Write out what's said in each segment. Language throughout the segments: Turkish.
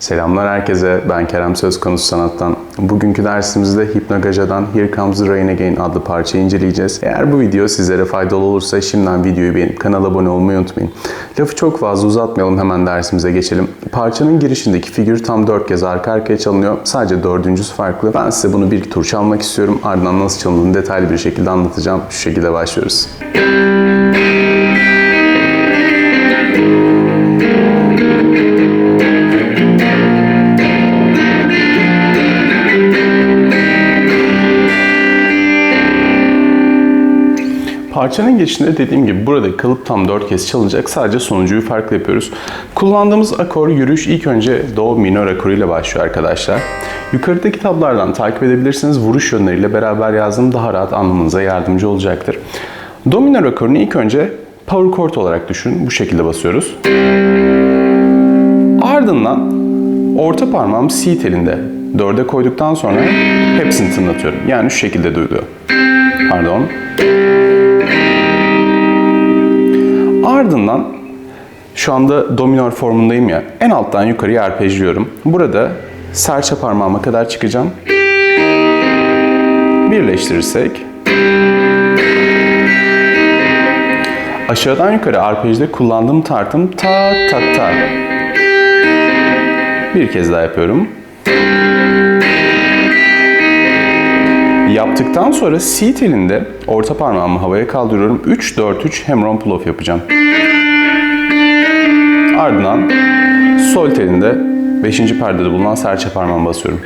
Selamlar herkese, ben Kerem Söz Konusu Sanat'tan. Bugünkü dersimizde Hypnagaja'dan Here Comes the Rain Again adlı parçayı inceleyeceğiz. Eğer bu video sizlere faydalı olursa şimdiden videoyu beğenip kanala abone olmayı unutmayın. Lafı çok fazla uzatmayalım hemen dersimize geçelim. Parçanın girişindeki figür tam 4 kez arka arkaya çalınıyor. Sadece dördüncüsü farklı. Ben size bunu bir tur çalmak istiyorum. Ardından nasıl çalındığını detaylı bir şekilde anlatacağım. Şu şekilde başlıyoruz. Parçanın girişinde dediğim gibi buradaki kalıp tam 4 kez çalınacak. Sadece sonuncuyu farklı yapıyoruz. Kullandığımız akor yürüyüş ilk önce Do minör akoruyla başlıyor arkadaşlar. Yukarıdaki tablardan takip edebilirsiniz. Vuruş yönleriyle beraber yazdım daha rahat anlamanıza yardımcı olacaktır. Do minör akorunu ilk önce power chord olarak düşün. Bu şekilde basıyoruz. Ardından orta parmağım C telinde 4'e koyduktan sonra hepsini tınlatıyorum. Yani şu şekilde duyuluyor. Pardon. Ardından şu anda dominör formundayım ya. En alttan yukarıya arpejliyorum. Burada serçe parmağıma kadar çıkacağım. Birleştirirsek aşağıdan yukarı arpejde kullandığım tartım ta ta ta. Bir kez daha yapıyorum. Yaptıktan sonra C telinde orta parmağımı havaya kaldırıyorum. 3-4-3 hem pull off yapacağım. Ardından sol telinde 5. perdede bulunan serçe parmağımı basıyorum.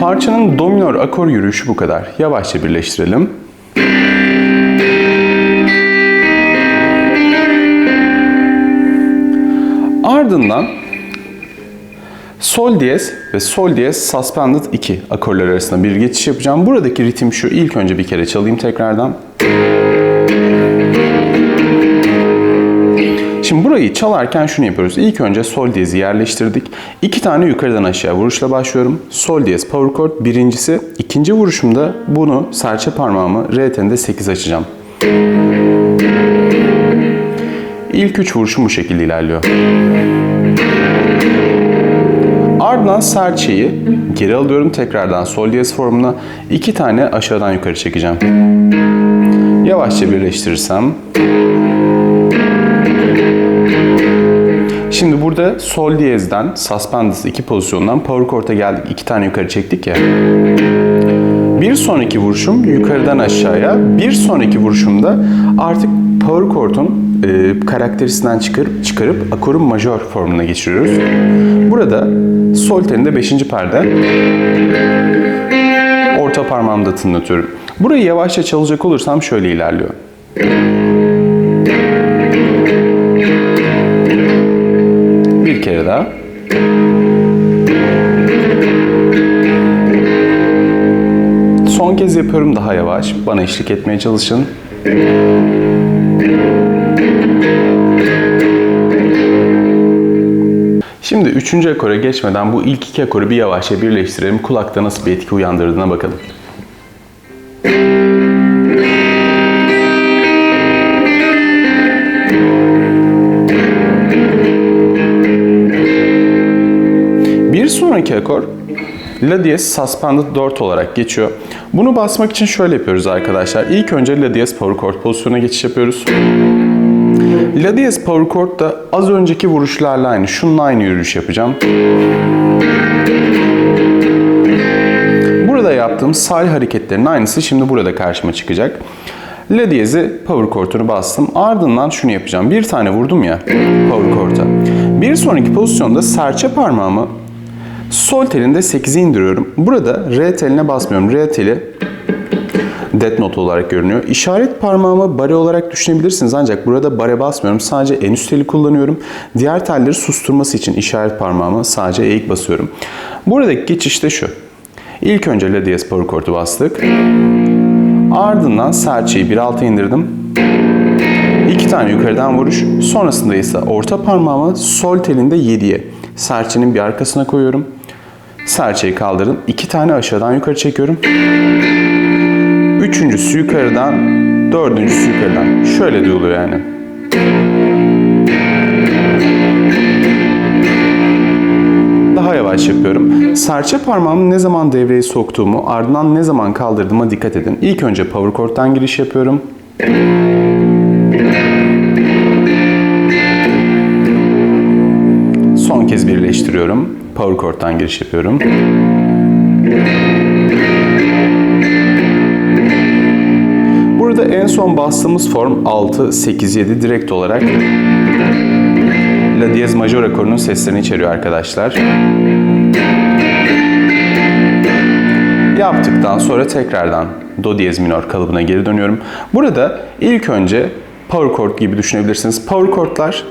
Parçanın do minör akor yürüyüşü bu kadar. Yavaşça birleştirelim. Ardından Sol diyez ve sol diyez suspended 2 akorlar arasında bir geçiş yapacağım. Buradaki ritim şu. İlk önce bir kere çalayım tekrardan. Şimdi burayı çalarken şunu yapıyoruz. İlk önce sol diyezi yerleştirdik. İki tane yukarıdan aşağı vuruşla başlıyorum. Sol diyez power chord birincisi. İkinci vuruşumda bunu serçe parmağımı re telinde 8 açacağım. İlk üç vuruşum bu şekilde ilerliyor. Ardından serçeyi geri alıyorum tekrardan sol diyez formuna. iki tane aşağıdan yukarı çekeceğim. Yavaşça birleştirirsem. Şimdi burada sol diyezden suspended iki pozisyondan power chord'a geldik. iki tane yukarı çektik ya. Bir sonraki vuruşum yukarıdan aşağıya. Bir sonraki vuruşumda artık power chord'un e, karakterisinden çıkarıp, çıkarıp akorun majör formuna geçiriyoruz. Burada sol telinde 5. perde. Orta parmağımda tınlatıyorum. Burayı yavaşça çalacak olursam şöyle ilerliyor. Bir kere daha. Son kez yapıyorum daha yavaş. Bana eşlik etmeye çalışın. Şimdi üçüncü akora geçmeden bu ilk iki akoru bir yavaşça birleştirelim. Kulakta nasıl bir etki uyandırdığına bakalım. Sonraki akor La diyez suspended 4 olarak geçiyor. Bunu basmak için şöyle yapıyoruz arkadaşlar. İlk önce La diyez power chord pozisyonuna geçiş yapıyoruz. La diyez power chord da az önceki vuruşlarla aynı. Şununla aynı yürüyüş yapacağım. Burada yaptığım sal hareketlerinin aynısı şimdi burada karşıma çıkacak. La diyezi power chord'unu bastım. Ardından şunu yapacağım. Bir tane vurdum ya power chord'a. Bir sonraki pozisyonda serçe parmağımı sol telinde 8'i indiriyorum. Burada re teline basmıyorum. Re teli dead note olarak görünüyor. İşaret parmağımı bare olarak düşünebilirsiniz ancak burada bare basmıyorum. Sadece en üst teli kullanıyorum. Diğer telleri susturması için işaret parmağımı sadece eğik basıyorum. Buradaki geçiş de şu. İlk önce La diyez power bastık. Ardından serçeyi 1.6 indirdim. İki tane yukarıdan vuruş. Sonrasında ise orta parmağımı sol telinde 7'ye. Serçenin bir arkasına koyuyorum. Serçeyi kaldırdım. İki tane aşağıdan yukarı çekiyorum. Üçüncüsü yukarıdan, dördüncüsü yukarıdan. Şöyle duyuluyor yani. yavaş yapıyorum. Serçe parmağımı ne zaman devreye soktuğumu, ardından ne zaman kaldırdığıma dikkat edin. İlk önce power chord'dan giriş yapıyorum. Son kez birleştiriyorum. Power chord'dan giriş yapıyorum. Burada en son bastığımız form 6, 8, 7 direkt olarak La diyez majör akorunun seslerini içeriyor arkadaşlar. Yaptıktan sonra tekrardan Do diyez minor kalıbına geri dönüyorum. Burada ilk önce power chord gibi düşünebilirsiniz. Power chordlar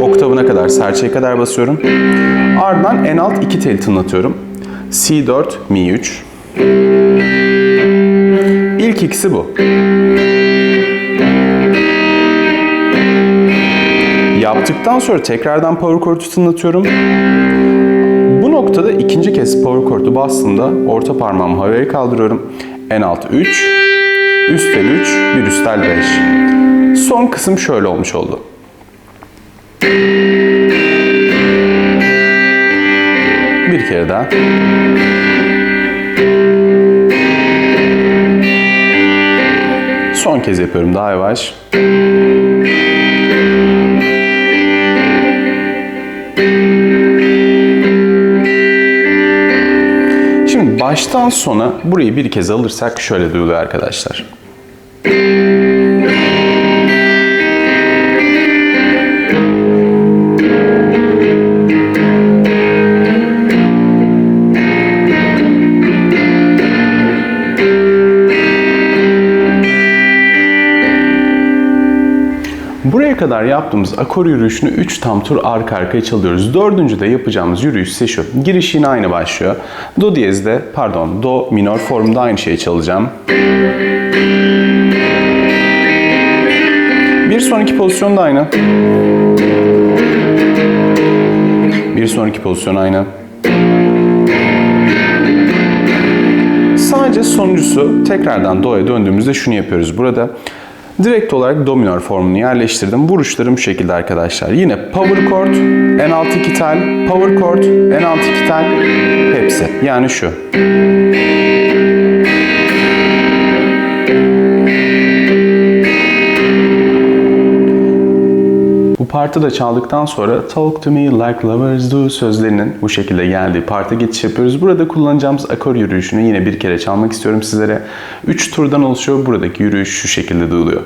oktavına kadar, serçeye kadar basıyorum. Ardından en alt iki teli tınlatıyorum. C4, Mi3. İlk ikisi bu. Yaptıktan sonra tekrardan power chord'u tınlatıyorum. Bu noktada ikinci kez power chord'u bastığımda orta parmağımı havaya kaldırıyorum. En alt 3, üst tel 3, bir üst tel 5. Son kısım şöyle olmuş oldu. Bir kere daha. Son kez yapıyorum daha yavaş. Şimdi baştan sona burayı bir kez alırsak şöyle duyuluyor arkadaşlar. Kadar yaptığımız akor yürüyüşünü 3 tam tur arka arkaya çalıyoruz. Dördüncü de yapacağımız yürüyüş ise şu. Giriş yine aynı başlıyor. Do diyezde, pardon, do minor formda aynı şeyi çalacağım. Bir sonraki pozisyon da aynı. Bir sonraki pozisyon aynı. Sadece sonuncusu tekrardan do'ya döndüğümüzde şunu yapıyoruz burada. Direkt olarak do minor formunu yerleştirdim. Vuruşlarım bu şekilde arkadaşlar. Yine power chord, en alt iki tel, power chord, en alt iki tel, hepsi. Yani şu. Partı da çaldıktan sonra Talk to me like lovers do sözlerinin bu şekilde geldiği parta geçiş yapıyoruz. Burada kullanacağımız akor yürüyüşünü yine bir kere çalmak istiyorum sizlere. 3 turdan oluşuyor. Buradaki yürüyüş şu şekilde duyuluyor.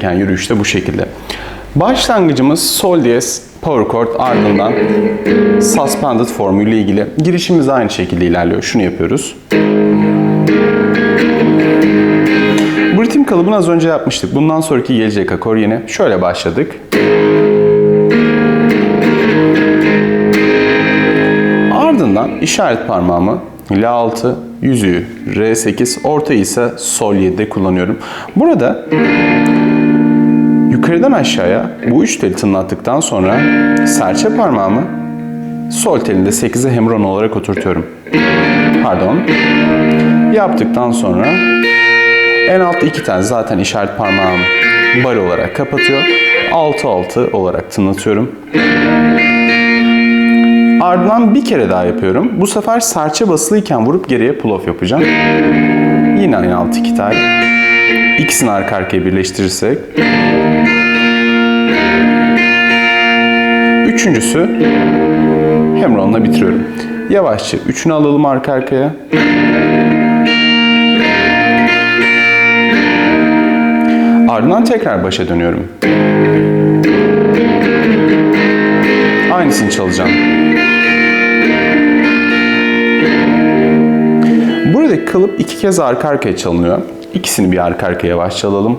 Gereken yürüyüş de bu şekilde. Başlangıcımız sol diyez power chord ardından suspended formuyla ilgili. Girişimiz aynı şekilde ilerliyor. Şunu yapıyoruz. Bu ritim kalıbını az önce yapmıştık. Bundan sonraki gelecek akor yine. Şöyle başladık. Ardından işaret parmağımı La6, yüzüğü R8, ortayı ise Sol 7'de kullanıyorum. Burada yukarıdan aşağıya bu üç teli tınlattıktan sonra serçe parmağımı sol telinde 8'e hemron olarak oturtuyorum. Pardon. Yaptıktan sonra en alt iki tane zaten işaret parmağım bar olarak kapatıyor. 6-6 olarak tınlatıyorum. Ardından bir kere daha yapıyorum. Bu sefer serçe basılıyken vurup geriye pull off yapacağım. Yine aynı alt iki tel. İkisini arka arkaya birleştirirsek. Üçüncüsü hemronla bitiriyorum. Yavaşça üçünü alalım arka arkaya. Ardından tekrar başa dönüyorum. Aynısını çalacağım. Buradaki kalıp iki kez arka arkaya çalınıyor. İkisini bir arka arkaya yavaş çalalım.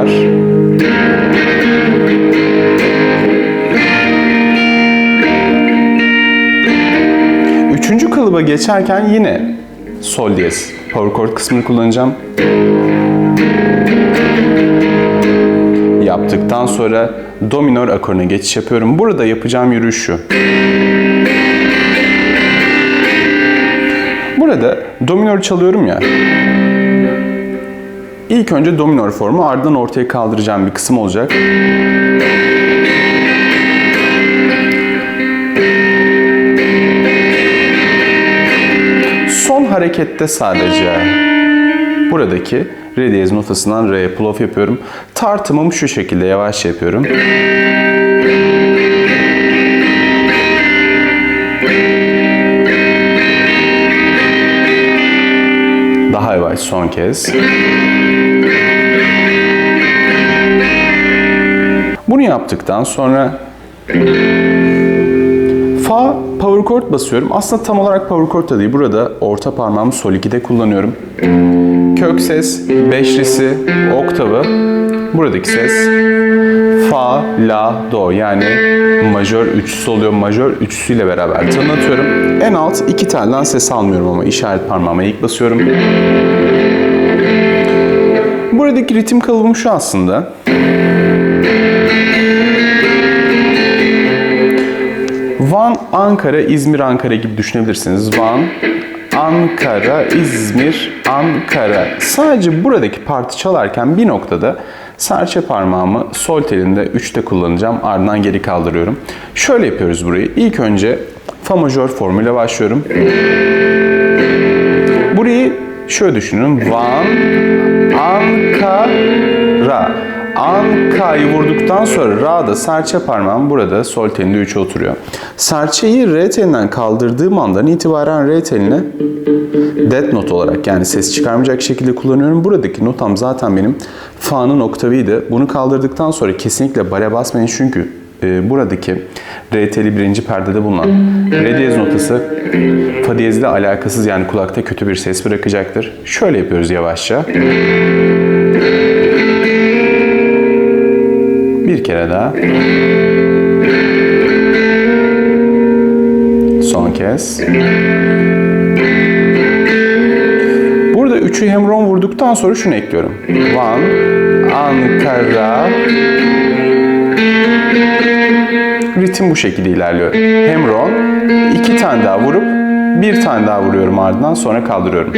Tekrar Üçüncü kalıba geçerken yine sol diyez power chord kısmını kullanacağım. Yaptıktan sonra do minor akoruna geçiş yapıyorum. Burada yapacağım yürüyüş şu. Burada do minor çalıyorum ya. İlk önce do minor formu ardından ortaya kaldıracağım bir kısım olacak. Son harekette sadece buradaki re diyez notasından re'ye pull off yapıyorum. Tartımımı şu şekilde yavaş yapıyorum. Daha yavaş son kez. Bunu yaptıktan sonra Fa power chord basıyorum. Aslında tam olarak power chord da değil. Burada orta parmağımı sol 2'de kullanıyorum. Kök ses, beşlisi, oktavı. Buradaki ses fa, la, do yani majör üçlüsü oluyor. Majör üçlüsüyle beraber tanıtıyorum. En alt iki telden ses almıyorum ama işaret parmağıma ilk basıyorum. Buradaki ritim kalıbım şu aslında. Van, Ankara, İzmir, Ankara gibi düşünebilirsiniz. Van, Ankara, İzmir, Ankara. Sadece buradaki parti çalarken bir noktada serçe parmağımı sol telinde 3'te kullanacağım. Ardından geri kaldırıyorum. Şöyle yapıyoruz burayı. İlk önce fa majör formuyla başlıyorum. Burayı şöyle düşünün. Van, Ankara. Anka'yı vurduktan sonra Ra'da serçe parmağım burada sol telinde 3'e oturuyor. Serçeyi R telinden kaldırdığım andan itibaren R teline dead not olarak yani ses çıkarmayacak şekilde kullanıyorum. Buradaki notam zaten benim Fa'nın oktavıydı. Bunu kaldırdıktan sonra kesinlikle bare basmayın çünkü e, buradaki re teli birinci perdede bulunan re diyez notası fa diyezle alakasız yani kulakta kötü bir ses bırakacaktır. Şöyle yapıyoruz yavaşça. Bir kere daha. Son kez. Burada üçü hemron vurduktan sonra şunu ekliyorum. Van, Ankara. Ritim bu şekilde ilerliyor. Hemron, iki tane daha vurup bir tane daha vuruyorum ardından sonra kaldırıyorum.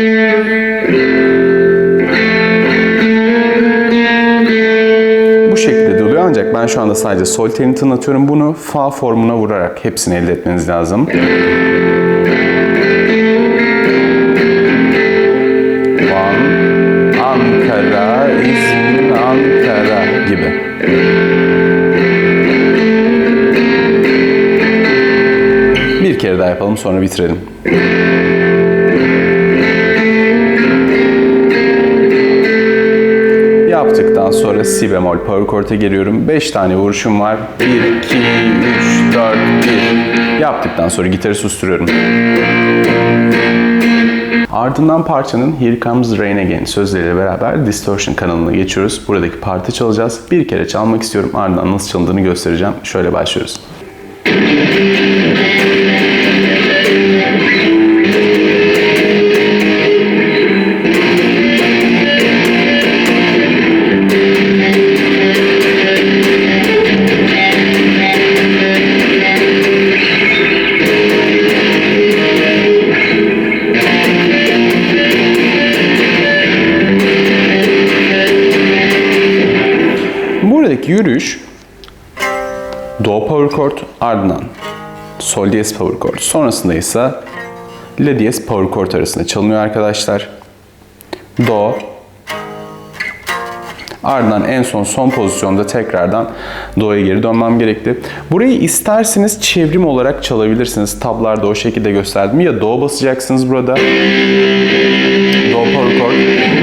Ancak ben şu anda sadece sol telini tınlatıyorum. Bunu fa formuna vurarak hepsini elde etmeniz lazım. Van, Ankara, İzmir, Ankara gibi. Bir kere daha yapalım sonra bitirelim. Yaptıktan sonra si bemol chord'a geliyorum. 5 tane vuruşum var. 1, 2, 3, 4, 1. Yaptıktan sonra gitarı susturuyorum. Ardından parçanın Here Comes Rain Again sözleriyle beraber Distortion kanalına geçiyoruz. Buradaki parti çalacağız. Bir kere çalmak istiyorum. Ardından nasıl çalındığını göstereceğim. Şöyle başlıyoruz. Yürüyüş Do power chord ardından Sol diyez power chord sonrasında ise La diyez power chord arasında çalınıyor arkadaşlar. Do Ardından en son son pozisyonda tekrardan Do'ya geri dönmem gerekti. Burayı isterseniz çevrim olarak çalabilirsiniz. Tablarda o şekilde gösterdim. Ya Do basacaksınız burada. Do chord.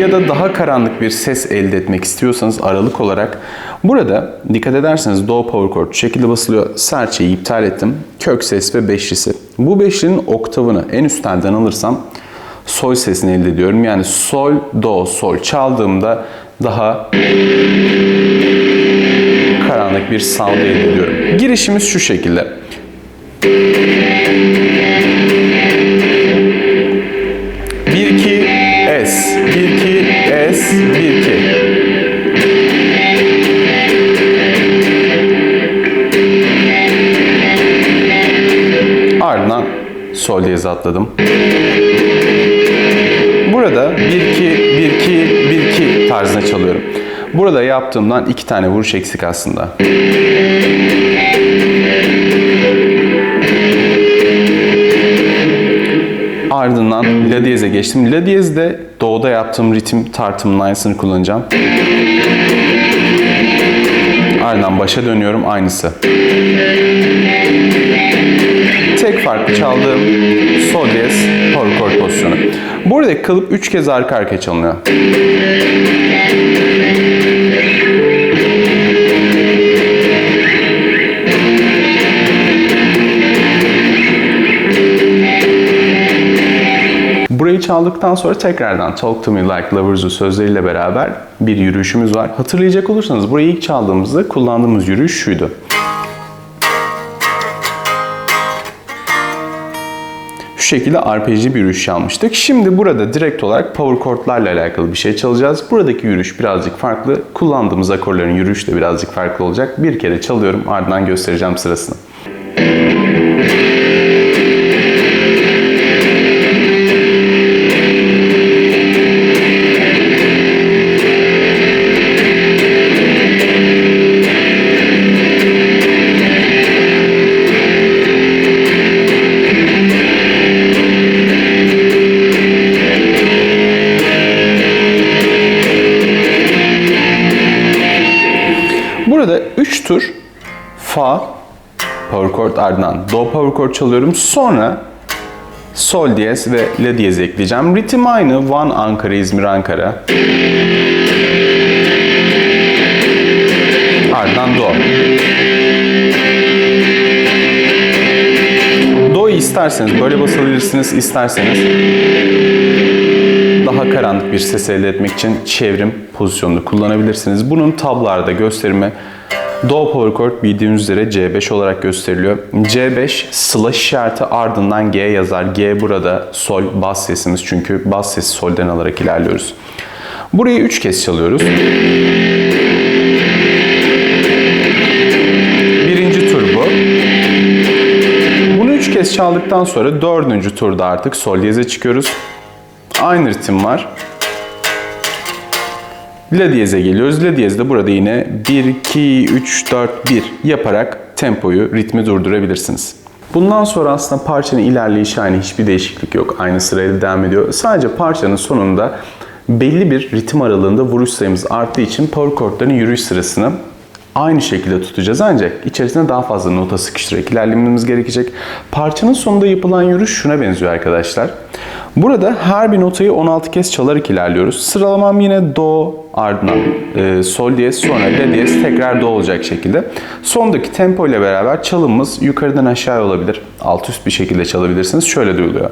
Ya da daha karanlık bir ses elde etmek istiyorsanız aralık olarak burada dikkat ederseniz Do power chord şekilde basılıyor. Serçeyi iptal ettim. Kök ses ve beşlisi. Bu beşlinin oktavını en üst alırsam sol sesini elde ediyorum. Yani sol, do, sol çaldığımda daha karanlık bir sound elde ediyorum. Girişimiz şu şekilde. Bir iki S, bir iki S, bir iki. Ardından sol diyez atladım. Burada 1 2 1 2 1 2 tarzına çalıyorum. Burada yaptığımdan iki tane vuruş eksik aslında. Ardından La diyeze geçtim. La diyezde doğuda yaptığım ritim tartımının aynısını kullanacağım. Ardından başa dönüyorum aynısı. Tek farklı çaldığım sol diyez. Buradaki kalıp 3 kez arka arkaya çalınıyor. Burayı çaldıktan sonra tekrardan Talk To Me Like Lovers'u sözleriyle beraber bir yürüyüşümüz var. Hatırlayacak olursanız burayı ilk çaldığımızda kullandığımız yürüyüş şuydu. Şekilde arpejli bir yürüyüş çalmıştık. Şimdi burada direkt olarak power chordlarla alakalı bir şey çalacağız. Buradaki yürüyüş birazcık farklı. Kullandığımız akorların yürüyüşü de birazcık farklı olacak. Bir kere çalıyorum ardından göstereceğim sırasını. Do power chord çalıyorum. Sonra Sol diyez ve La diyez ekleyeceğim. Ritim aynı. Van Ankara, İzmir, Ankara. Ardından Do. Do'yu isterseniz böyle basabilirsiniz, isterseniz daha karanlık bir ses elde etmek için çevrim pozisyonunu kullanabilirsiniz. Bunun tablarda gösterimi Do power chord bildiğiniz üzere C5 olarak gösteriliyor. C5 slash işareti ardından G yazar. G burada sol bas sesimiz çünkü bas sesi solden alarak ilerliyoruz. Burayı 3 kez çalıyoruz. Birinci tur bu. Bunu 3 kez çaldıktan sonra dördüncü turda artık sol diyeze çıkıyoruz. Aynı ritim var. La diyeze geliyoruz. La diyezde burada yine 1, 2, 3, 4, 1 yaparak tempoyu, ritmi durdurabilirsiniz. Bundan sonra aslında parçanın ilerleyişi aynı hiçbir değişiklik yok. Aynı sırayla devam ediyor. Sadece parçanın sonunda belli bir ritim aralığında vuruş sayımız arttığı için power chordların yürüyüş sırasını aynı şekilde tutacağız ancak içerisine daha fazla nota sıkıştırarak ilerlememiz gerekecek. Parçanın sonunda yapılan yürüyüş şuna benziyor arkadaşlar. Burada her bir notayı 16 kez çalarak ilerliyoruz. Sıralamam yine do ardından e, sol diyez sonra la diyez tekrar do olacak şekilde. Sondaki tempo ile beraber çalımımız yukarıdan aşağı olabilir. Alt üst bir şekilde çalabilirsiniz. Şöyle duyuluyor.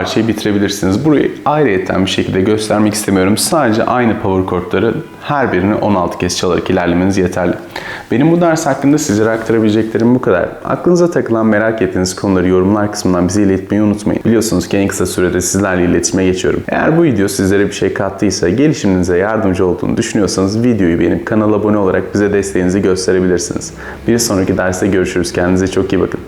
Parçayı bitirebilirsiniz. Burayı ayrıyeten bir şekilde göstermek istemiyorum. Sadece aynı power chordları her birini 16 kez çalarak ilerlemeniz yeterli. Benim bu ders hakkında sizlere aktarabileceklerim bu kadar. Aklınıza takılan merak ettiğiniz konuları yorumlar kısmından bize iletmeyi unutmayın. Biliyorsunuz ki en kısa sürede sizlerle iletişime geçiyorum. Eğer bu video sizlere bir şey kattıysa, gelişiminize yardımcı olduğunu düşünüyorsanız videoyu beğenip kanala abone olarak bize desteğinizi gösterebilirsiniz. Bir sonraki derste görüşürüz. Kendinize çok iyi bakın.